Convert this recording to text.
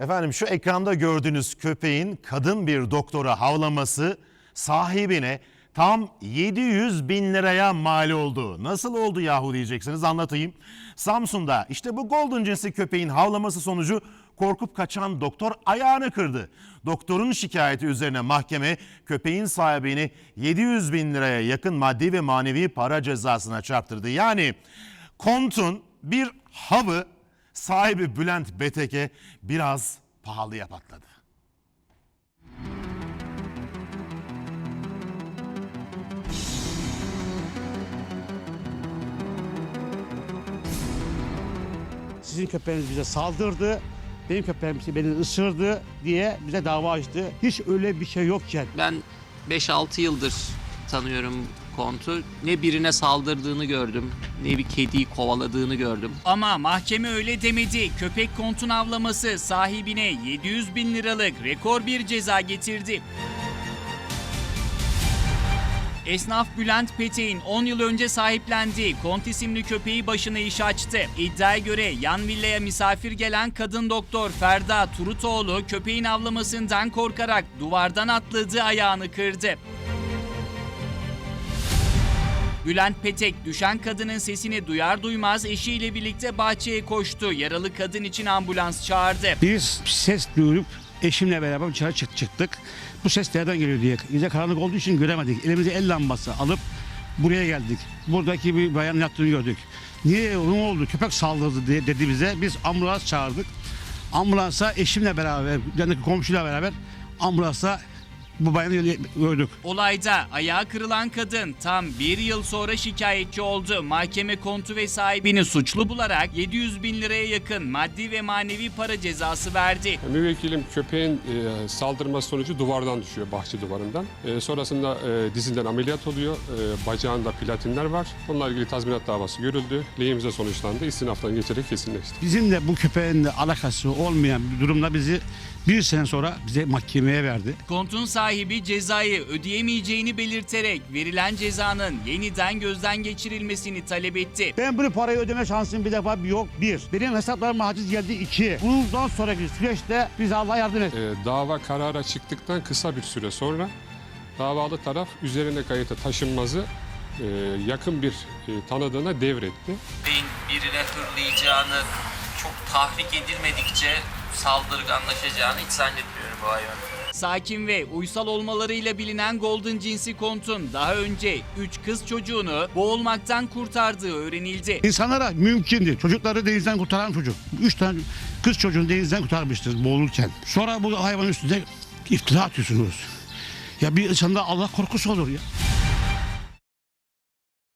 Efendim şu ekranda gördüğünüz köpeğin kadın bir doktora havlaması sahibine tam 700 bin liraya mal oldu. Nasıl oldu yahu diyeceksiniz anlatayım. Samsun'da işte bu golden cinsi köpeğin havlaması sonucu korkup kaçan doktor ayağını kırdı. Doktorun şikayeti üzerine mahkeme köpeğin sahibini 700 bin liraya yakın maddi ve manevi para cezasına çarptırdı. Yani kontun bir havı sahibi Bülent Betek'e biraz pahalıya patladı. Sizin köpeğiniz bize saldırdı. Benim köpeğim beni ısırdı diye bize dava açtı. Hiç öyle bir şey yokken. Ben 5-6 yıldır tanıyorum Kont'u. Ne birine saldırdığını gördüm, ne bir kediyi kovaladığını gördüm. Ama mahkeme öyle demedi. Köpek kontun avlaması sahibine 700 bin liralık rekor bir ceza getirdi. Esnaf Bülent Petek'in 10 yıl önce sahiplendiği Kont isimli köpeği başına iş açtı. İddiaya göre yan villaya misafir gelen kadın doktor Ferda Turutoğlu köpeğin avlamasından korkarak duvardan atladı ayağını kırdı. Bülent Petek düşen kadının sesini duyar duymaz eşiyle birlikte bahçeye koştu. Yaralı kadın için ambulans çağırdı. Biz ses duyurup eşimle beraber dışarı çık- çıktık. Bu ses nereden geliyor diye. Gece karanlık olduğu için göremedik. Elimize el lambası alıp buraya geldik. Buradaki bir bayan yattığını gördük. Niye ne oldu köpek saldırdı diye dedi bize. Biz ambulans çağırdık. Ambulansa eşimle beraber, yanındaki komşuyla beraber ambulansa bu bayanı gördük. Olayda ayağı kırılan kadın tam bir yıl sonra şikayetçi oldu. Mahkeme kontu ve sahibini suçlu bularak 700 bin liraya yakın maddi ve manevi para cezası verdi. Müvekkilim köpeğin e, saldırması sonucu duvardan düşüyor, bahçe duvarından. E, sonrasında e, dizinden ameliyat oluyor, e, bacağında platinler var. Bununla ilgili tazminat davası görüldü, lehimize sonuçlandı, istinaftan geçerek kesinleşti. Bizim de bu köpeğin de alakası olmayan bir durumda bizi bir sene sonra bize mahkemeye verdi. Kontun sahibi cezayı ödeyemeyeceğini belirterek verilen cezanın yeniden gözden geçirilmesini talep etti. Ben bunu parayı ödeme şansım bir defa yok bir. Benim hesaplarıma haciz geldi iki. Bundan sonraki süreçte bize Allah yardım etsin. E, dava karara çıktıktan kısa bir süre sonra davalı taraf üzerine kayıta taşınmazı e, yakın bir e, tanıdığına devretti. Beyin birine hırlayacağını, çok tahrik edilmedikçe saldırganlaşacağını hiç zannetmiyorum bu hayvanın. Sakin ve uysal olmalarıyla bilinen Golden cinsi kontun daha önce 3 kız çocuğunu boğulmaktan kurtardığı öğrenildi. İnsanlara mümkündü. Çocukları denizden kurtaran çocuk. Üç tane kız çocuğunu denizden kurtarmıştır boğulurken. Sonra bu hayvanın üstünde iftira atıyorsunuz. Ya bir insanda Allah korkusu olur ya.